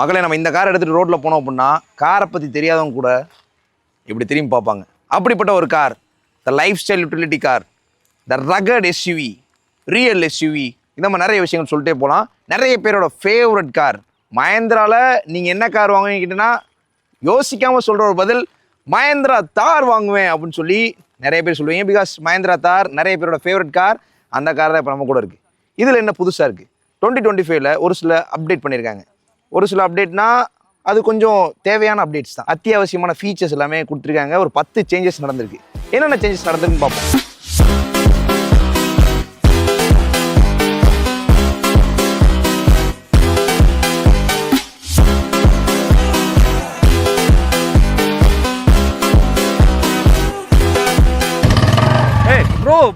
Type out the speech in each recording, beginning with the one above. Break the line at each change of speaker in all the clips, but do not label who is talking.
மகளே நம்ம இந்த கார் எடுத்துகிட்டு ரோட்டில் போனோம் அப்படின்னா காரை பற்றி தெரியாதவங்க கூட இப்படி திரும்பி பார்ப்பாங்க. அப்படிப்பட்ட ஒரு car the life style utility car the rugged SUV real SUV இந்த மாதிரி நிறைய விஷயங்கள் சொல்லிட்டே போகலாம். நிறைய பேரோட ஃபேவரட் கார் மஹேந்திராவில் நீங்கள் என்ன கார் வாங்குவீங்க கேட்டிங்கன்னா யோசிக்காமல் சொல்கிற ஒரு பதில் மஹேந்திரா தார் வாங்குவேன் அப்படின்னு சொல்லி நிறைய பேர் சொல்லுவீங்க. பிகாஸ் மஹேந்திரா தார் நிறைய பேரோட ஃபேவரட் கார் அந்த கார் தான் இப்போ நம்ம கூட இருக்குது இதில் என்ன புதுசாக இருக்குது டுவெண்ட்டி டுவெண்ட்டி ஃபைவ்ல ஒரு சில அப்டேட் பண்ணியிருக்காங்க. ஒரு சில அப்டேட்னா அது கொஞ்சம் தேவையான அப்டேட்ஸ் தான். அத்தியாவசியமான ஃபீச்சர்ஸ் எல்லாமே கொடுத்துருக்காங்க. ஒரு பத்து சேஞ்சஸ் நடந்திருக்கு. என்னென்ன சேஞ்சஸ் நடந்திருக்குன்னு பார்ப்போம்.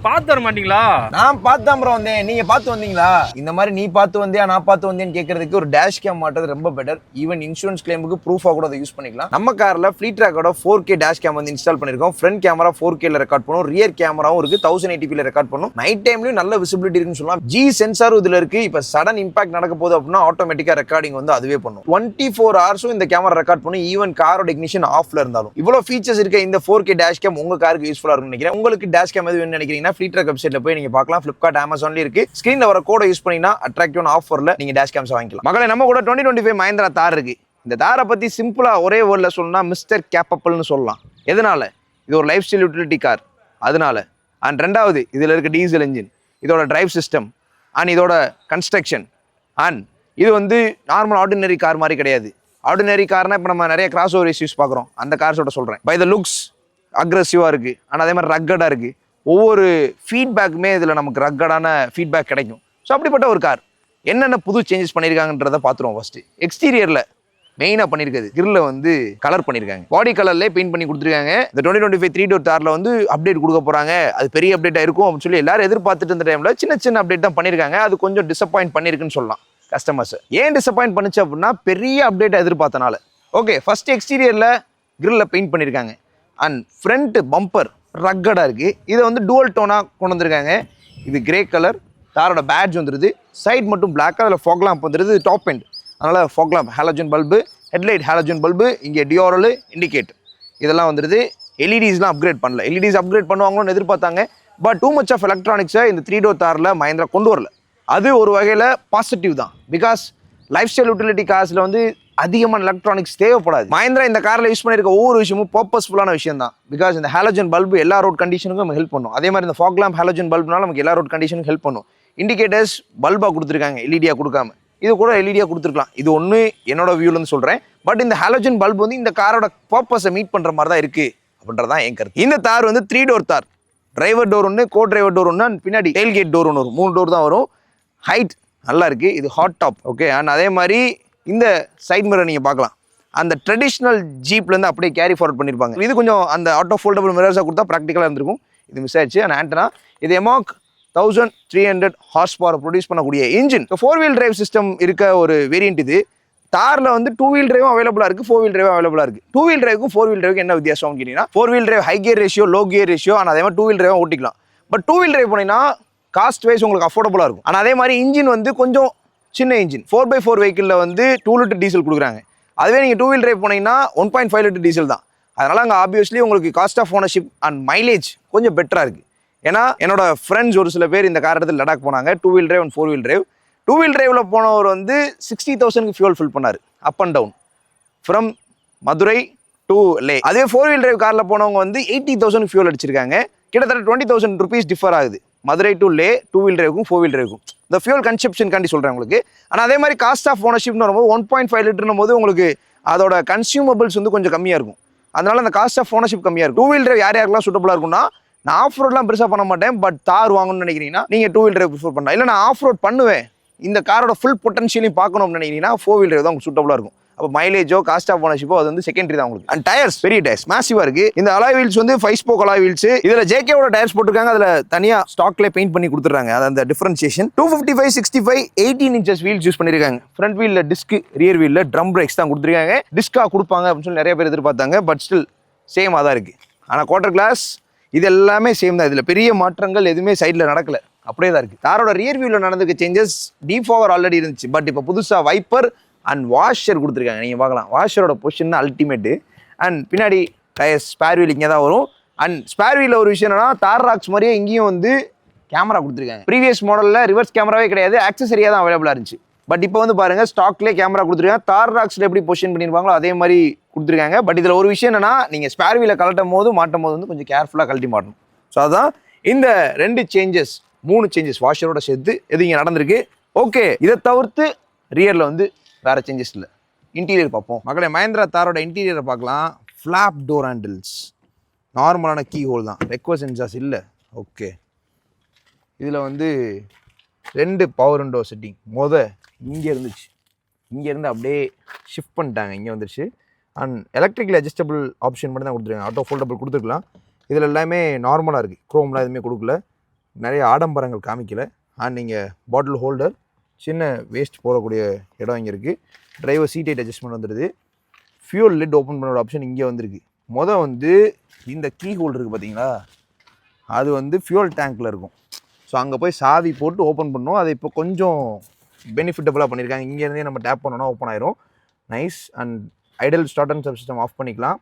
பார்த்து வர மாட்டீங்களா?
நான் பார்த்து தான் ப்ரோ வந்தேன். நீங்க பார்த்து வந்தீங்களா? இந்த மாதிரி நீ பார்த்து வந்தியா நான் பார்த்து வந்தேன்னு கேட்கறதுக்கு ஒரு டேஷ் கேம் மாட்டது ரொம்ப பெட்டர் ஈவன் இன்சூரன்ஸ் கிளைமுக்கு ப்ரூஃபாக கூட அதை யூஸ் பண்ணிக்கலாம். நம்ம கார்ல ஃபிளீட் ட்ராக்கோட ஃபோர் கே டேஷ் கேம் வந்து இன்ஸ்டால் பண்ணிருக்கோம். ஃப்ரண்ட் கேமரா ஃபோர் கேல ரெக்கார்ட் பண்ணும். ரியர் கேமராவும் இருக்கு. தௌசண்ட் எயிட்டிபியில் ரெக்கார்ட் பண்ணும். நைட் டைம்லயும் நல்ல விசிபிலிட்டி இருக்குன்னு சொல்லலாம். ஜி சென்சார் இதுல இருக்கு. இப்போ சடன் இம்பாக்ட் நடக்க போகுது அப்படின்னா ஆட்டோமேட்டிக்கா ரெக்கார்டிங் வந்து அதுவே பண்ணும். டுவெண்ட்டி ஃபோர் ஹவர்ஸும் இந்த கேமரா ரெக்கார்ட் பண்ணும். ஈவன் காரோட இக்னிஷன் ஆஃப்ல இருந்தாலும். இவ்வளவு ஃபீச்சர்ஸ் இருக்க இந்த ஃபோர் கே டேஷ் கேம் உங்க காருக்கு யூஸ்ஃபுல்லா இருக்கும்னு நினைக்கிறேன். உங்களுக்கு டேஷ் கேம் எது வேணும்னு நினைக்கிறீங்கன்னா ஃப்ரீ ட்ராக் வெப்சைட்ல போய் நீங்க பார்க்கலாம். ஃபிளிப்கார்ட் அமேசான்ல இருக்கு. ஸ்கிரீன்ல வர கோட யூஸ் பண்ணீங்கன்னா அட்ராக்டிவ் ஆஃபர்ல நீங்க டேஷ் கேம்ஸ் வாங்கிக்கலாம். மகளை நம்ம கூட டுவெண்ட்டி டுவெண்ட்டி ஃபைவ் மஹேந்திரா தார் இருக்கு. இந்த தாரை பத்தி சிம்பிளா ஒரே வேர்ட்ல சொல்லணும்னா மிஸ்டர் கேப்பபிள்னு சொல்லலாம். எதனால? இது ஒரு லைஃப் ஸ்டைல் யூட்டிலிட்டி கார் அதனால. அண்ட் ரெண்டாவது இதுல இருக்க டீசல் இன்ஜின் இதோட டிரைவ் சிஸ்டம் அண்ட் இதோட கன்ஸ்ட்ரக்ஷன் அண்ட் இது வந்து நார்மல் ஆர்டினரி கார் மாதிரி கிடையாது. ஆர்டினரி கார்னா இப்போ நம்ம நிறைய கிராஸ் ஓவர் இஷ்யூஸ் பார்க்குறோம். அந்த கார்ஸோட சொல்கிறேன் பை த லுக்ஸ் அக்ரஸிவாக இருக்குது ஆனால் அதே மாதிரி ரக்கடாக இருக்குது ஒவ்வொரு ஃபீட்பேக்குமே இதில் நமக்கு ரக்கடான ஃபீட்பேக் கிடைக்கும். ஸோ அப்படிப்பட்ட ஒரு கார் என்னென்ன புது சேஞ்சஸ் பண்ணியிருக்காங்கன்றத பார்த்துருவோம் ஃபஸ்ட்டு எக்ஸ்டீரியரில் மெயினாக பண்ணியிருக்காது கிரில்ல வந்து கலர் பண்ணியிருக்காங்க பாடி கலர்லேயே பெயிண்ட் பண்ணி கொடுத்துருக்காங்க. இந்த twenty twenty five three door தாரில் வந்து அப்டேட் கொடுக்க போகிறாங்க அது பெரிய அப்டேட்டாக இருக்கும் அப்படின்னு சொல்லி எல்லாரும் எதிர்பார்த்துட்டு இருந்த டைமில் சின்ன சின்ன அப்டேட் தான் பண்ணியிருக்காங்க அது கொஞ்சம் டிசப்பாயிண்ட் பண்ணியிருக்குன்னு சொல்லலாம் கஸ்டமர்ஸ் ஏன் டிசப்பாயிண்ட் பண்ணுச்சு அப்படின்னா பெரிய அப்டேட்டை எதிர்பார்த்தனால. ஓகே ஃபஸ்ட் எக்ஸ்டீரியரில் கிரில்ல பெயிண்ட் பண்ணியிருக்காங்க அண்ட் ஃப்ரண்ட் பம்பர் ரக்கடாக இருக்குது இதை வந்து டூவல் டோனாக கொண்டு வந்திருக்காங்க. இது கிரே கலர் காரோட பேட்ஜ் வந்துருது. சைட் மட்டும் பிளாக்காக அதில் ஃபோக்லாம்ப் lamp வந்துருது. டாப் எண்ட் அதனால் fog lamp halogen bulb headlight halogen bulb இங்கே டியோரல் இண்டிகேட் இதெல்லாம் வந்துடுது எல்இடிஸ்லாம் அப்கிரேட் பண்ணல. எல்இடிஸ் அப்கிரேட் பண்ணுவாங்கன்னு எதிர்பார்த்தாங்க. பட் டூ மச் ஆஃப் எலக்ட்ரானிக்ஸை இந்த த்ரீ டோர் தாரில் மஹேந்திரா கொண்டு வரல. அது ஒரு வகையில் பாசிட்டிவ் தான். பிகாஸ் லைஃப் ஸ்டைல் யூட்டிலிட்டி கார்ஸில் வந்து அதிகமான எலக்ட்ரானிக்ஸ் தேவைப்படாது. மஹேந்திரா இந்த காரில் யூஸ் பண்ணியிருக்க ஒவ்வொரு விஷயமும் பர்பஸ்ஃபுல்லான விஷயம் தான் பிகாஸ் இந்த ஹாலஜன் பல்பு எல்லா ரோட் கண்டிஷனுக்கும் நம்ம ஹெல்ப் பண்ணும். அதே மாதிரி இந்த ஃபாக்லாம் ஹாலஜன் பல்புனால நமக்கு எல்லா ரோட் கண்டிஷனுக்கும் ஹெல்ப் பண்ணும். இண்டிகேட்டர்ஸ் பல்பாக கொடுத்துருக்காங்க எல்இடியாக கொடுக்காம. இது கூட எல்இடியாக கொடுத்துருக்கலாம். இது ஒன்று என்னோட வியூலேருந்து சொல்கிறேன் பட் இந்த ஹாலஜன் பல்ப் வந்து இந்த காரோட பர்பஸை மீட் பண்ணுற மாதிரி தான் இருக்குது அப்படின்றதான் என் கருத்து. இந்த தார் வந்து three door Thar driver door ஒன்று கோ டிரைவர் டோர் ஒன்று பின்னாடி டெயில் கேட் டோர் ஒன்று வரும். மூணு டோர் தான் வரும். ஹைட் நல்லா இருக்குது இது ஹாட் டாப் ஓகே அண்ட் அதே மாதிரி இந்த சைட் மிரர் நீங்கள் பார்க்கலாம். அந்த ட்ரெடிஷ்னல் ஜீப்லேருந்து அப்படியே கேரி ஃபார்வர்ட் பண்ணியிருப்பாங்க இது கொஞ்சம் அந்த ஆட்டோ ஃபோல்டபுள் மிரர்ஸாக கொடுத்தா ப்ராக்டிக்கலாக இருந்திருக்கும். இது மிஸ் ஆயிடுச்சு. அண்ட் ஆண்டனா இது எமாக் thousand three hundred horse power produce பண்ணக்கூடிய engine four wheel drive system இருக்க ஒரு வேரியன்ட் இது. தாரில் வந்து டூ வீல் டிரைவும் அவைலபிளாக இருக்குது ஃபோர் வீல் டிரைவும் அவைலபிளாக இருக்குது டூ வீல் டிரைவுக்கும் ஃபோர் வீல் டிரைவுக்கு என்ன வித்தியாசம் கேட்டிங்கன்னா four wheel drive high gear ratio low gear ratio ஆனால் அதே மாதிரி டூ வீல் டிரைவும் ஓட்டிக்கலாம். பட் டூ வீல் டிரைவ் போனீங்கன்னா காஸ்ட் வைஸ் உங்களுக்கு அஃபோர்டபுளாக இருக்கும். ஆனால் அதே மாதிரி இன்ஜின் வந்து கொஞ்சம் சின்ன இன்ஜின் ஃபோர் பை ஃபோர் வெஹிக்கிளில் வந்து டூ லிட்டர் டீசல் கொடுக்குறாங்க. அதுவே நீங்கள் டூ வீல் ட்ரைவ் போனீங்கன்னா one point five litre diesel தான். அதனால் அங்கே ஆப்வியஸ்லி உங்களுக்கு cost of ownership and mileage கொஞ்சம் பெட்டராக இருக்குது ஏன்னா என்னோட ஃப்ரெண்ட்ஸ் ஒரு சில பேர் இந்த கார் எடுத்து லடாக் போனாங்க. Two wheel drive and four wheel drive two wheel ட்ரைவில் போனவர் வந்து சிக்ஸ்டி தௌசண்ட்க்கு ஃபியூல் ஃபில் பண்ணார். Up and down from Madurai to Leh அதே ஃபோர் வீல் டிரைவ் காரில் போனவங்க வந்து எயிட்டி தௌசண்ட் ஃபியூல் அடிச்சிருக்காங்க. கிட்டத்தட்ட டுவெண்ட்டி தௌசண்ட் ருபீஸ் டிஃபர் ஆகுது. Madurai to Leh two wheel டிரைவுக்கும் four wheel டிரைவுக்கும் இந்த ஃபியூல் கன்செப்ஷன் காண்டி சொல்கிறேன் உங்களுக்கு. ஆனால் அதே மாதிரி காஸ்ட் ஆஃப் ஓனர்ஷிப்னு வரும்போது ஒன் பாயிண்ட் ஃபைவ் லிட்டர்னும் போது உங்களுக்கு அதோட கன்சியூமபிள்ஸ் வந்து கொஞ்சம் கம்மியாக இருக்கும். அதனால அந்த காஸ்ட் ஆஃப் ஓனர்ஷிப் கம்மியாக இருக்கும். டூ வீல் டிரைவ் யார் யாருக்கெல்லாம் சூட்டபுளாக இருக்கும்னா நான் ஆஃப் ரோட்லாம் பெருசாக பண்ண மாட்டேன் பட் தார் வாங்கணும்னு நினைக்கிறீங்கன்னா நீங்கள் டூ வீல் டிரைவ் ப்ரிஃபர் பண்ணலாம். இல்லை நான் ஆஃப் ரோட் பண்ணுவேன். இந்த காரோட ஃபுல் பொட்டன்ஷியலையும் பார்க்கணும்னு நினைக்கிறீங்கன்னா ஃபோர் வீல் டிரைவ் தான் உங்களுக்கு சூட்டபுளாக இருக்கும். அப்போ மைலேஜோ காஸ்ட் ஆஃப் ஓனர்ஷிப்போ அது வந்து செகண்டரி தான் உங்களுக்கு. அண்ட் டயர்ஸ் பெரிய டயர்ஸ் மேசிவாக இருக்கு. இந்த அலாய் வீல்ஸ் வந்து ஃபைவ் ஸ்போக் அலாய் வீல்ஸ் இதில் ஜேகேவோட டயர்ஸ் போட்டிருக்காங்க. அதில் தனியாக ஸ்டாக்ல பெயிண்ட் பண்ணி கொடுத்துறாங்க அது அந்த differentiation two fifty five sixty five eighteen inches wheels use பண்ணியிருக்காங்க ஃப்ரண்ட் வீலில் டிஸ்க் ரியர் வீலில் ட்ரம் பிரேக்ஸ் தான் கொடுத்துருக்காங்க. டிஸ்கா கொடுப்பாங்க அப்படின்னு சொல்லி நிறைய பேர் எதிர்பார்த்தாங்க. பட் ஸ்டில் சேமாக தான் இருக்குது ஆனால் குவார்டர் கிளாஸ் இது எல்லாமே சேம் தான். இதில் பெரிய மாற்றங்கள் எதுவுமே சைடில் நடக்கல. அப்படியே தான் இருக்குது காரோட ரியர் வியூவில் நடந்துக்க சேஞ்சஸ் டீஃபோவர் ஆல்ரெடி இருந்துச்சு. பட் இப்போ புதுசாக வைப்பர் அண்ட் வாஷர் கொடுத்துருக்காங்க. நீங்கள் பார்க்கலாம். வாஷரோட பொசிஷன் அல்டிமேட்டு அண்ட் பின்னாடி டயர்ஸ் ஸ்பேர் வீல் இங்கே தான் வரும். அண்ட் ஸ்பேர் வீலில் ஒரு விஷயம் என்னன்னா தார் ராக்ஸ் மாதிரியே இங்கேயும் வந்து கேமரா கொடுத்துருக்காங்க. ப்ரீவியஸ் மாடலில் ரிவர்ஸ் கேமராவே கிடையாது. ஆக்சசரியாக தான் அவைலபிளாக இருந்துச்சு. பட் இப்போ வந்து பாருங்க ஸ்டாக்லேயே கேமரா கொடுத்துருக்காங்க. தார் ராக்ஸில் எப்படி பொசிஷன் பண்ணியிருப்பாங்களோ அதே மாதிரி கொடுத்துருக்காங்க. பட் இதில் ஒரு விஷயம் என்னன்னா நீங்கள் ஸ்பேர் வீலை கழட்டும் போது மாட்டும் போது வந்து கொஞ்சம் கேர்ஃபுல்லாக கழட்டி மாட்டணும். ஸோ அதுதான் இந்த ரெண்டு சேஞ்சஸ் மூணு சேஞ்சஸ் வாஷரோட சேர்த்து எது இங்கே நடந்திருக்கு? ஓகே இதை தவிர்த்து ரியரில் வந்து வேறு சேஞ்சஸ் இல்லை. இன்டீரியர் பார்ப்போம். மகளே மஹேந்திரா தாரோட இன்டீரியரை பார்க்கலாம். ஃப்ளாப் டோர் ஹேண்டில்ஸ் நார்மலான கீ ஹோல் தான். ரெக்வ சென்சார்ஸ் இல்லை. ஓகே இதில் வந்து ரெண்டு பவர் விண்டோ செட்டிங் மொத இங்கே இருந்துச்சு. இங்கேருந்து அப்படியே ஷிஃப்ட் பண்ணிட்டாங்க. இங்கே வந்துருச்சு. அண்ட் எலக்ட்ரிக்கல் அட்ஜஸ்டபிள் ஆப்ஷன் மட்டும் தான் கொடுத்துருக்காங்க. ஆட்டோ ஃபோல்டபுள் கொடுத்துருக்கலாம். இதில் எல்லாமே நார்மலாக இருக்குது க்ரோம்லாம் எதுவுமே கொடுக்கல. நிறைய ஆடம்பரங்கள் காமிக்கல. அண்ட் நீங்கள் பாட்டில் ஹோல்டர் சின்ன வேஸ்ட் போடக்கூடிய இடம் இங்கே இருக்குது டிரைவர் சீட் ஹைட் அட்ஜஸ்ட்மெண்ட் வந்துடுது ஃபியூல் லெட் ஓப்பன் பண்ணோட ஆப்ஷன் இங்கே வந்திருக்கு. மொதல் வந்து இந்த கீ ஹோல்டர் இருக்குது பார்த்தீங்களா அது வந்து ஃபியூல் டேங்க்கில் இருக்கும். ஸோ அங்கே போய் சாவி போட்டு ஓப்பன் பண்ணோம். அதை இப்போ கொஞ்சம் பெனிஃபிட்டபுளாக பண்ணியிருக்காங்க இங்கேருந்தே நம்ம டேப் பண்ணோன்னா ஓப்பன் ஆயிரும். Nice and idle start and sub system off பண்ணிக்கலாம்.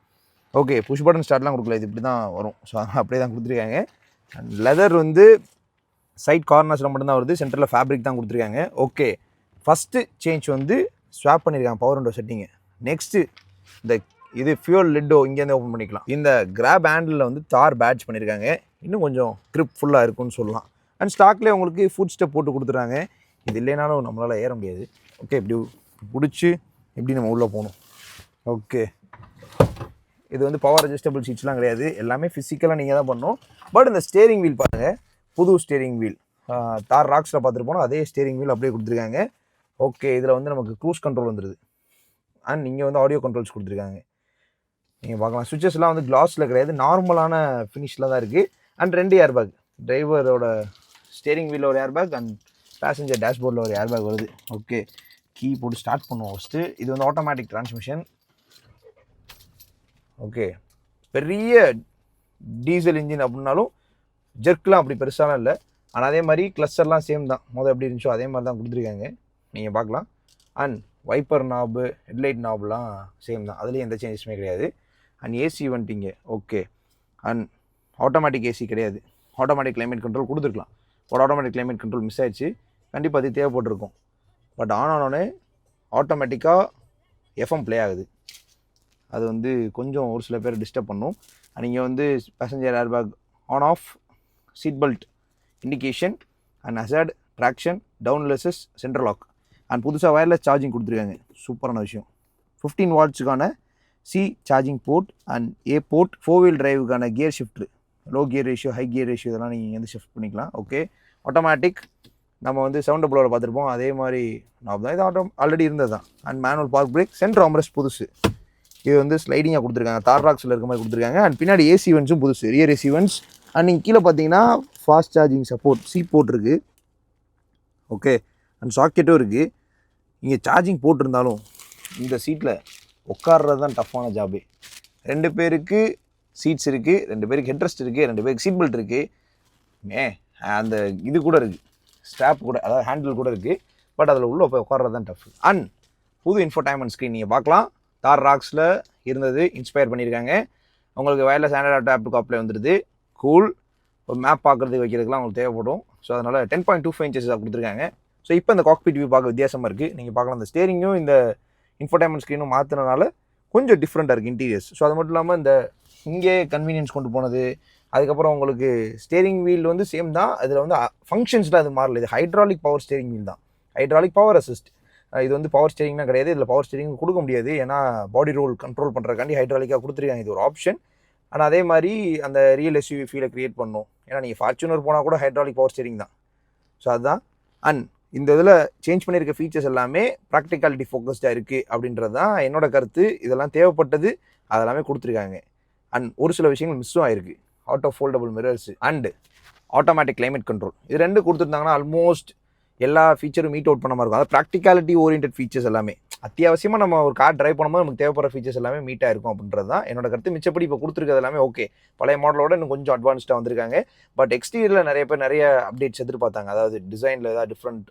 ஓகே புஷ் பட்டன் ஸ்டார்ட்லாம் கொடுக்கல. இது இப்படி தான் வரும் ஸோ அப்படியே தான் கொடுத்துருக்காங்க. அண்ட் லெதர் வந்து சைட் கார்னர்ஸில் மட்டும்தான் வருது. சென்டரில் ஃபேப்ரிக் தான் கொடுத்துருக்காங்க. ஓகே ஃபஸ்ட்டு சேஞ்ச் வந்து ஸ்வாப் பண்ணியிருக்காங்க பவர் விண்டோ செட்டிங்கு நெக்ஸ்ட்டு இந்த இது ஃபியூல் லிட்டோ இங்கேருந்து ஓப்பன் பண்ணிக்கலாம். இந்த கிராப் ஹேண்டில் வந்து தார் பேட்ச் பண்ணியிருக்காங்க இன்னும் கொஞ்சம் க்ரிப் ஃபுல்லாக இருக்கும்னு சொல்லலாம். அண்ட் ஸ்டாக்லேயே உங்களுக்கு ஃபுட் ஸ்டெப் போட்டு கொடுத்துறாங்க இது இல்லைனாலும் நம்மளால் ஏற முடியாது. ஓகே இப்படி பிடிச்சி எப்படி நம்ம உள்ளே போகணும். ஓகே இது வந்து பவர் அட்ஜஸ்டபிள் சீட்ஸ்லாம் கிடையாது. எல்லாமே ஃபிசிக்கலாக நீங்கள் தான் பண்ணணும். பட் இந்த ஸ்டேரிங் வீல் பாருங்கள் புது ஸ்டேரிங் வீல் தார் ராக்ஸில் பார்த்துட்டு போனால் அதே ஸ்டீரிங் வீல் அப்படியே கொடுத்துருக்காங்க. ஓகே இதில் வந்து நமக்கு க்ரூஸ் கண்ட்ரோல் வந்துடுது அண்ட் இங்கே வந்து ஆடியோ கண்ட்ரோல்ஸ் கொடுத்துருக்காங்க. நீங்கள் பார்க்கலாம். சுவிச்சஸ்லாம் வந்து கிளாஸில் கிடையாது. நார்மலான ஃபினிஷில் தான் இருக்குது அண்ட் ரெண்டு ஏர் பேக் டிரைவரோட ஸ்டேரிங் வீலில் ஒரு ஏர் பேக் அண்ட் பேசஞ்சர் டேஷ்போர்டில் ஒரு ஏர் பேக் வருது. ஓகே கீ போட்டு ஸ்டார்ட் பண்ணுவோம் ஃபஸ்ட்டு இது வந்து ஆட்டோமேட்டிக் டிரான்ஸ்மிஷன் ஓகே பெரிய டீசல் இன்ஜின் அப்படின்னாலும் ஜெர்க்லாம் அப்படி பெருசாலாம் இல்லை. ஆனால் அதே மாதிரி கிளஸ்டர்லாம் சேம் தான். மொதல் எப்படி இருந்துச்சோ அதே மாதிரி தான் கொடுத்துருக்காங்க. நீங்கள் பார்க்கலாம். அண்ட் வைப்பர் நாபு ஹெட்லைட் நாப்லாம் சேம் தான். அதுலேயும் எந்த சேஞ்சஸுமே கிடையாது. அண்ட் ஏசி வந்துட்டிங்க ஓகே அண்ட் ஆட்டோமேட்டிக் ஏசி கிடையாது. ஆட்டோமேட்டிக் கிளைமேட் கண்ட்ரோல் கொடுத்துருக்கலாம். ஒரு ஆட்டோமேட்டிக் கிளைமேட் கண்ட்ரோல் மிஸ் ஆயிடுச்சு. கண்டிப்பாக அது தேவைப்பட்டிருக்கும். பட் ஆன் ஆனோடனே ஆட்டோமேட்டிக்காக எஃப்எம் ப்ளே ஆகுது. அது வந்து கொஞ்சம் ஒரு சில பேர் டிஸ்டர்ப் பண்ணும். நீங்கள் வந்து passenger airbag on off seat belt indication and அசாட் traction down லெசஸ் சென்ட்ரல் லாக் அண்ட் புதுசாக வயர்லெஸ் சார்ஜிங் கொடுத்துருக்காங்க. சூப்பரான விஷயம். Fifteen வாட்ஸுக்கான C charging port and A port four wheel டிரைவுக்கான gear shifter low gear ratio high gear ratio இதெல்லாம் நீங்கள் வந்து shift பண்ணிக்கலாம். Okay automatic நம்ம வந்து சவுண்ட் ப்ளோவில் பார்த்துருப்போம். அதே மாதிரி நாப் தான் இது ஆட்டோ ஆல்ரெடி இருந்தது தான். And manual park brake centre armrest புதுசு. இது வந்து ஸ்லைடிங்காக கொடுத்துருக்காங்க. தார் ராக்ஸில் இருக்க மாதிரி கொடுத்துருக்காங்க. அண்ட் பின்னாடி ஏசி வென்ஸும் புதுசு. ரியர் ஏசி வென்ஸ் அண்ட் நீங்கள் கீழே பார்த்தீங்கன்னா ஃபாஸ்ட் சார்ஜிங் சப்போர்ட் சி போட்டிருக்கு ஓகே அண்ட் சாக்கெட்டும் இருக்குது இங்கே சார்ஜிங் போட்டிருந்தாலும் இந்த சீட்டில் உட்கார்றது தான் டஃப்பான ஜாபு ரெண்டு பேருக்கு சீட்ஸ் இருக்குது ரெண்டு பேருக்கு ஹெட்ரெஸ்ட் இருக்குது ரெண்டு பேருக்கு சீட் பெல்ட் இருக்குது மே அந்த இது கூட இருக்குது ஸ்டாப் கூட அதாவது ஹேண்டில் கூட இருக்குது பட் அதில் உள்ளே போய் உட்கார்றது தான் டஃப் அண்ட் புது இன்ஃபோடைன்மெண்ட் ஸ்க்ரீன் நீங்கள் பார்க்கலாம். தார் ராக்ஸில் இருந்தது இன்ஸ்பயர் பண்ணியிருக்காங்க. உங்களுக்கு வயர்லெஸ் ஆண்ட்ராய்ட் ஆப் காப்பில் வந்துடுது கூல் ஒரு மேப் பார்க்குறதுக்கு வைக்கிறதுக்குலாம் உங்களுக்கு தேவைப்படும். ஸோ அதனால் ten point two five inches கொடுத்துருக்காங்க. ஸோ இப்போ இந்த காக்பிட் வியூ பார்க்க வித்தியாசமாக இருக்குது நீங்கள் பார்க்கலாம் இந்த ஸ்டேரிங்கும் இந்த இன்ஃபர்டைன்மெண்ட் ஸ்க்ரீனும் மாற்றினால கொஞ்சம் டிஃப்ரெண்ட்டாக இருக்குது இன்டீரியர்ஸ் ஸோ அது மட்டும் இல்லாமல் இந்த இங்கே கன்வீனியன்ஸ் கொண்டு போனது அதுக்கப்புறம் உங்களுக்கு ஸ்டேரிங் வீல் வந்து சேம் தான். அதில் வந்து ஃபங்க்ஷன்ஸில் அது மாறல. இது ஹைட்ராலிக் பவர் ஸ்டேரிங் வீல் தான். ஹைட்ராலிக் பவர் அசிஸ்ட் இது வந்து பவர் ஸ்டேரிங்னா கிடையாது. இதில் பவர் ஸ்டேரிங் கொடுக்க முடியாது. ஏன்னா பாடி ரோல் கண்ட்ரோல் பண்ணுறக்காண்டி ஹைட்ராலிக்காக கொடுத்துருக்காங்க. இது ஒரு ஆப்ஷன் ஆனால் அதே மாதிரி அந்த ரியல் எஸ்யூவி ஃபீலை க்ரியேட் பண்ணும். ஏன்னா நீங்கள் ஃபார்ச்சுனர் போனால் கூட ஹைட்ராலிக் பவர் ஸ்டீரிங் தான். ஸோ அதுதான். அண்ட் இந்த இதில் சேஞ்ச் பண்ணியிருக்க ஃபீச்சர்ஸ் எல்லாமே ப்ராக்டிகாலிட்டி ஃபோக்கஸ்டாக இருக்குது அப்படின்றது தான் என்னோட கருத்து. இதெல்லாம் தேவைப்பட்டது அதெல்லாமே கொடுத்துருக்காங்க. அண்ட் ஒரு சில விஷயங்கள் மிஸ்ஸும் ஆயிருக்கு. Off foldable mirrors and automatic climate control இது ரெண்டு கொடுத்துருந்தாங்கன்னா ஆல்மோஸ்ட் எல்லா ஃபீச்சரும் மீட் அவுட் பண்ண மாதிரி இருக்கும். அதாவது ப்ராக்டிகாலிட்டி ஓரியன்ட் ஃபீச்சர்ஸ் எல்லாமே. அத்தியாவசியமாக நம்ம ஒரு கார் டிரைவ் பண்ணும்போது நமக்கு தேவைப்படுற ஃபீச்சர்ஸ் எல்லாமே மீட்டாக இருக்கும் அப்படின்றது தான் என்னோட கருத்து. மிச்சப்படி இப்போ கொடுத்துருக்கிறது எல்லாமே ஓகே பழைய மாடலோட இன்னும் கொஞ்சம் அட்வான்ஸ்டாக வந்திருக்காங்க. பட் எக்ஸ்டீரியரில் நிறைய பேர் நிறைய அப்டேட்ஸ் எதிர்பார்த்தாங்க. அதாவது டிசைனில் ஏதாவது டிஃப்ரெண்ட்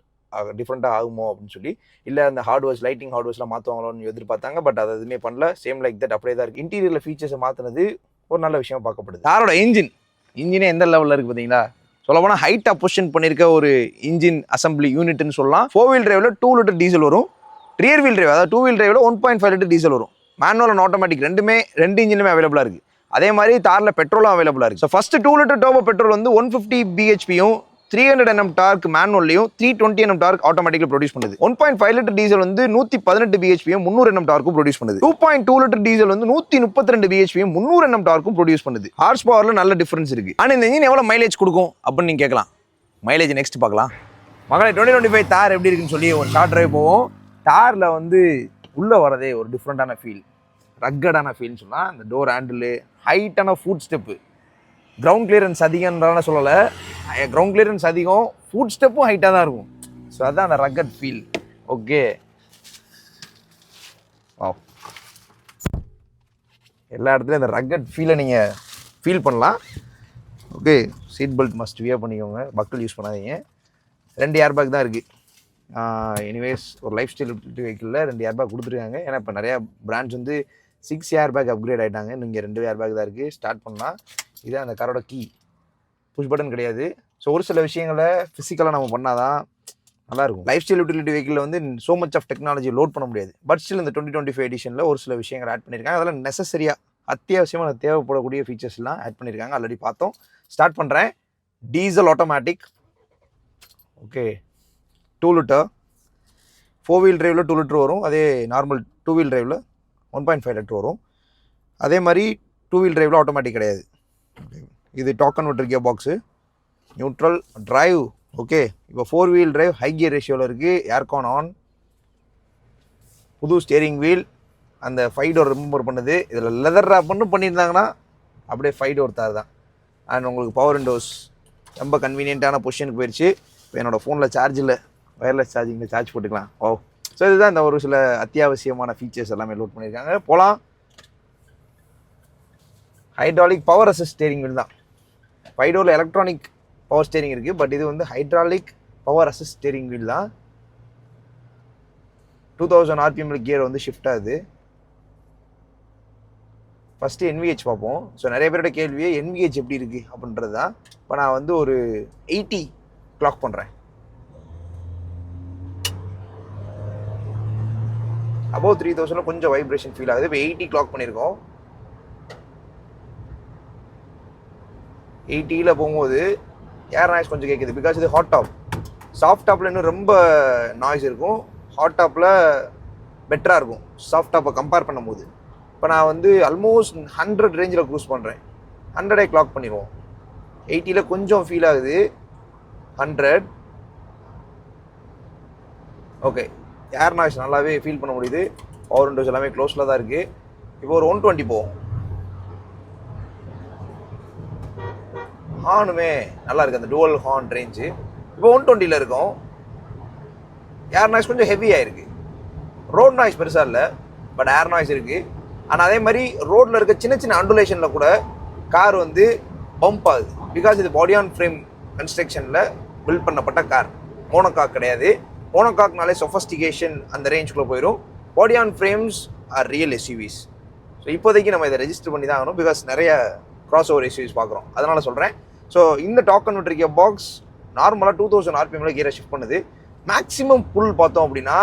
டிஃப்ரெண்ட்டாக ஆகுமோ அப்படின்னு சொல்லி. இல்லை அந்த ஹார்ட்வேர்ஸ் லைட்டிங் ஹார்ட்வேர்ஸ்லாம் மாற்றுவாங்களோன்னு எதிர்பார்த்தாங்க. பட் அது எதுவுமே பண்ணல. சேம் லைக் தட் அப்படியே தான் இருக்குது இன்டீரியரில் ஃபீச்சர்ஸை மாற்றினது ஒரு நல்ல விஷயம் பார்க்கப்படுது. காரோட இன்ஜின் இன்ஜினே எந்த லெவலில் இருக்குது பார்த்தீங்களா? சொல்லப்போனால் ஹைட்டாக பொசிஷன் பண்ணியிருக்க ஒரு இன்ஜின் அசம்பிளி யூனிட்னு சொல்லலாம். ஃபோர் வீல் டிரைவில் டூ லிட்டர் டீசல் வரும். ரியர் வீல் டிரைவ் அதாவது two wheel டிரைவில் one point five litre diesel வரும். மேனுவல் அண்ட் ஆட்டோமேட்டிக் ரெண்டுமே ரெண்டு இன்ஜினுமே அவைலபிளாக இருக்குது அதே மாதிரி தாரில் பெட்ரோலும் அவைலபிளாக இருக்குது so first two litre turbo petrol வந்து ஒன் ஃபிஃப்டி பிஹெச்பியும் த்ரீ ஹண்ட்ரட் என்எம் டார்க் மேனுவல்லையும் த்ரீ டுவெண்ட்டி என்எம் டார்க் ஆட்டோமேட்டிக்கில் ப்ரொடியூஸ் பண்ணுது. One point five litre diesel வந்து நூற்றி பதினெட்டு பிஹெச்பியும் முந்நூறு என்எம் டார்க்கும் ப்ரொடியூஸ் பண்ணுது. Two point two litre diesel வந்து நூற்றி முப்பத்தி ரெண்டு பிஹெச்பியும் முந்நூறு என்எம் டார்க்கும் ப்ரொடியூஸ் பண்ணுது. ஹார்ஸ் பவரில் நல்ல டிஃபரன்ஸ் இருக்குது ஆனால் இந்த இன்ஜின் எவ்வளோ மைலேஜ் கொடுக்கும் அப்படின்னு நீங்கள் கேட்கலாம். மைலேஜ் நெக்ஸ்ட் பார்க்கலாம். மகளே டுவெண்ட்டி டுவெண்ட்டி ஃபைவ் தார் எப்படி இருக்குன்னு சொல்லி ஒரு ஷார்ட் ட்ரைவ் போவோம். தாரில் வந்து உள்ளே வரதே ஒரு டிஃப்ரெண்ட்டான ஃபீல் ரக்கடான ஃபீல்னு சொன்னால் அந்த டோர் ஹேண்டிலு ஹைட்டான ஃபுட் ஸ்டெப்பு கிரவுண்ட் கிளியரன்ஸ் அதிகம்ன்றான சொல்லலை. கிரவுண்ட் கிளியரன்ஸ் அதிகம் ஃபுட் ஸ்டெப்பும் ஹைட்டாக தான் இருக்கும். ஸோ அதுதான் அந்த ரக்கட் ஃபீல் ஓகே எல்லா இடத்துலையும் அந்த ரக்கட் ஃபீலை நீங்கள் ஃபீல் பண்ணலாம். Okay seat belt must wear பண்ணிக்கோங்க. பக்கல் யூஸ் பண்ணாதீங்க. ரெண்டு ஏர் பேக் தான் இருக்குது எனிவேஸ் ஒரு லைஃப் ஸ்டைல் வெஹிக்கிளில் ரெண்டு ஏர் பேக் கொடுத்துருக்காங்க. ஏன்னா இப்போ நிறையா பிராண்ட்ஸ் வந்து சிக்ஸ் ஏர் பேக் அப்கிரேட் ஆகிட்டாங்க இங்கே ரெண்டு ஏர் பேக் தான் இருக்குது ஸ்டார்ட் பண்ணால் இதான் அந்த காரோட கீ புஷ் பட்டன் கிடையாது. ஸோ ஒரு சில விஷயங்களை ஃபிசிக்கலாக நம்ம பண்ணாதான் நல்லாயிருக்கும் லைஃப் ஸ்டைல் யூட்டிலிட்டி வெஹிக்கிளில் வந்து so much of technology load பண்ண முடியாது. பட் ஸ்டில் இந்த டுவெண்ட்டி டுவெண்ட்டி ஃபைவ் எடிஷனில் ஒரு சில விஷயங்கள் ஆட் பண்ணியிருக்காங்க. அதெல்லாம் நெசசரியாக அத்தியாவசியமாக தேவைப்படக்கூடிய ஃபீச்சர்ஸ்லாம் ஆட் பண்ணியிருக்காங்க. ஆல்ரெடி பார்த்தோம். ஸ்டார்ட் பண்ணுறேன் diesel automatic okay two litre four wheel டிரைவில் two litre வரும். அதே நார்மல் டூ வீல் டிரைவில் ஒன் பாயிண்ட் ஃபைவ் லிட்டர் வரும். அதே மாதிரி டூ வீல் டிரைவில் ஆட்டோமேட்டிக் கிடையாது. இது torque converter gear box neutral drive okay இப்போ four wheel drive high gear ரேஷியோவில் இருக்குது ஏர்கான் ஆன் புது ஸ்டியரிங் வீல் அந்த ஃபைவ் டோர் ரிமம்பர் பண்ணுது. இதில் லெதர் ரேப்பன்னு பண்ணியிருந்தாங்கன்னா அப்படியே ஃபைவ் டோர் தார் தான். அண்ட் உங்களுக்கு பவர் விண்டோஸ் ரொம்ப கன்வீனியண்ட்டான பொசிஷனுக்கு போயிடுச்சு இப்போ என்னோடய ஃபோனில் சார்ஜ் இல்லை. ஒயர்லெஸ் சார்ஜிங்கில் சார்ஜ் போட்டுக்கலாம். ஓ ஸோ இதுதான் இந்த ஒரு சில அத்தியாவசியமான ஃபீச்சர்ஸ் எல்லாமே லோட் பண்ணியிருக்காங்க. போகலாம் hydraulic power assist steering wheel தான். ஃபைவ் டோரில் எலக்ட்ரானிக் பவர் ஸ்டேரிங் இருக்குது பட் இது வந்து hydraulic power assist steering wheel தான். டூ தௌசண்ட் ஆர்பிஎம்ல கியர் வந்து ஷிஃப்ட் ஆகுது. ஃபஸ்ட்டு என்விஹெச் பார்ப்போம். ஸோ நிறைய பேரோட கேள்வியே என்விஹெச் எப்படி இருக்குது அப்படின்றது தான் இப்போ நான் வந்து ஒரு எயிட்டி கிளாக் பண்ணுறேன் அபவ் த்ரீ தௌசண்ட் கொஞ்சம் வைப்ரேஷன் ஃபீல் ஆகுது. இப்போ எயிட்டி கிளாக் பண்ணியிருக்கோம் எயிட்டியில் போகும்போது ஏர் நாய்ஸ் கொஞ்சம் கேட்குது பிகாஸ் இது ஹாட் டாப் சாஃப்ட் டாப்பில் இன்னும் ரொம்ப நாய்ஸ் இருக்கும். ஹாட் டாப்பில் பெட்டராக இருக்கும். சாஃப்ட் டாப்பை கம்பேர் பண்ணும்போது. இப்போ நான் வந்து ஆல்மோஸ்ட் ஹண்ட்ரட் ரேஞ்சில் க்ரூஸ் பண்ணுறேன் ஹண்ட்ரடே கிளாக் பண்ணிடுவோம் எயிட்டியில் கொஞ்சம் ஃபீல் ஆகுது. ஹண்ட்ரட் ஓகே ஏர் நாய்ஸ் நல்லாவே ஃபீல் பண்ண முடியுது. பவர் விண்டோஸ் எல்லாமே க்ளோஸில் தான் இருக்குது இப்போ ஒரு ஒன் டுவெண்ட்டி போவோம். ஹார்னுமே நல்லா இருக்குது அந்த டுவல் ஹார்ன் ரேஞ்சு இப்போ ஒன் டுவெண்ட்டியில் இருக்கும். ஏர் நாய்ஸ் கொஞ்சம் ஹெவியாக இருக்குது ரோட் நாய்ஸ் பெருசாக இல்லை பட் ஏர் நாய்ஸ் இருக்குது ஆனால் அதே மாதிரி ரோட்டில் இருக்க சின்ன சின்ன அண்டுலேஷனில் கூட கார் வந்து பம்ப் ஆகுது. பிகாஸ் இது பாடி ஆன் ஃப்ரேம் கன்ஸ்ட்ரக்ஷனில் பில்ட் பண்ணப்பட்ட கார் மோனோகாக் கிடையாது. மோனோகாக்னாலே சொஃபஸ்டிகேஷன் அந்த ரேஞ்சுக்குள்ளே போயிடும் body on frames are real SUVs so இப்போதைக்கு நம்ம இதை ரெஜிஸ்டர் பண்ணி தான் ஆகணும். பிகாஸ் நிறைய கிராஸ் ஓவர் எஸ்யூவிஸ் பார்க்குறோம். அதனால் சொல்கிறேன் ஸோ இந்த டாக்கன் விட்டுருக்க பாக்ஸ் நார்மலாக டூ தௌசண்ட் ஆர்பிஎம்ல கீரை ஷிஃப்ட் பண்ணுது. மேக்ஸிமம் புல் பார்த்தோம் அப்படின்னா